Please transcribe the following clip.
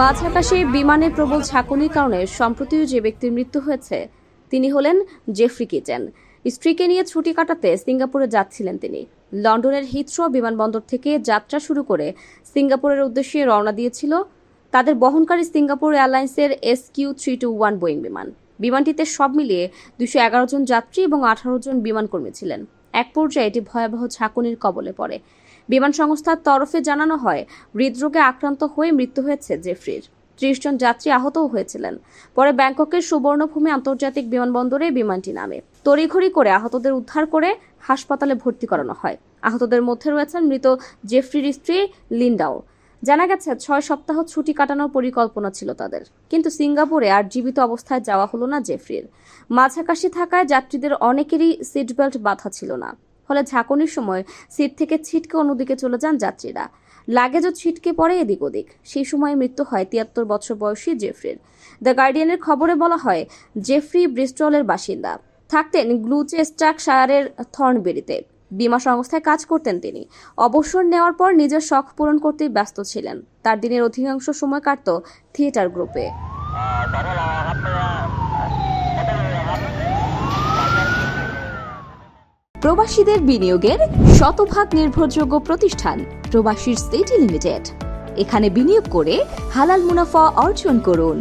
মাঝ আকাশে প্রবল ঝাঁকুনির কারণে সম্প্রতিও যে ব্যক্তির মৃত্যু হয়েছে, তিনি হলেন জেফ্রি কিচেন স্ত্রীকে নিয়ে ছুটি কাটাতে সিঙ্গাপুরে যাচ্ছিলেন তিনি। লন্ডনের হিথ্রো বিমানবন্দর থেকে যাত্রা শুরু করে সিঙ্গাপুরের উদ্দেশ্যে রওনা দিয়েছিল তাদের বহনকারী সিঙ্গাপুর এয়ারলাইন্সের S Q three two one Boeing বিমান। বিমানটিতে সব মিলিয়ে দুশো এগারো জন যাত্রী এবং আঠারো জন বিমানকর্মী ছিলেন। এক পর্যায়ে এটি ভয়াবহ ঝাঁকুনির কবলে পড়ে। বিমান সংস্থার তরফে জানানো হয়, হৃদরোগে আক্রান্ত হয়ে মৃত্যু হয়েছে জেফ্রির। ত্রিশ জন যাত্রী আহতও হয়েছিলেন। পরে ব্যাংককের সুবর্ণভূমি আন্তর্জাতিক বিমানবন্দরে বিমানটি নামে। তড়িঘড়ি করে আহতদের উদ্ধার করে হাসপাতালে ভর্তি করানো হয়। আহতদের মধ্যে রয়েছেন মৃত জেফ্রির স্ত্রী লিন্ডাও। জানা গেছে, ছয় সপ্তাহ ছুটি কাটানোর পরিকল্পনা ছিল তাদের। কিন্তু সিঙ্গাপুরে আর জীবিত অবস্থায় যাওয়া হলো না জেফ্রির। মাঝাকাশি থাকায় যাত্রীদের অনেকেরই সিট বেল্ট বাঁধা ছিল না। ফলে ঝাঁকুনির সময় সিট থেকে ছিটকে অন্যদিকে চলে যান যাত্রীরা। লাগেজও ছিটকে পড়ে এদিক ওদিক। সেই সময় মৃত্যু হয় তিয়াত্তর বছর বয়সী জেফ্রির। দ্য গার্ডিয়ানের খবরে বলা হয়, জেফ্রি ব্রিস্টলের বাসিন্দা। থাকতেন গ্লুচেস্টাক শায়ারের থর্নবেরিতে বিমা সংস্থায় কাজ করতেন তিনি। অবসর নেওয়ার পর নিজের শখ পূরণ করতে ব্যস্ত ছিলেন। তার দিনের অধিকাংশ সময় কাটত থিয়েটার গ্রুপে। প্রবাসীদের বিনিয়োগের শতভাগ নির্ভরযোগ্য প্রতিষ্ঠান প্রবাসীর সিটি লিমিটেড। এখানে বিনিয়োগ করে হালাল মুনাফা অর্জন করুন।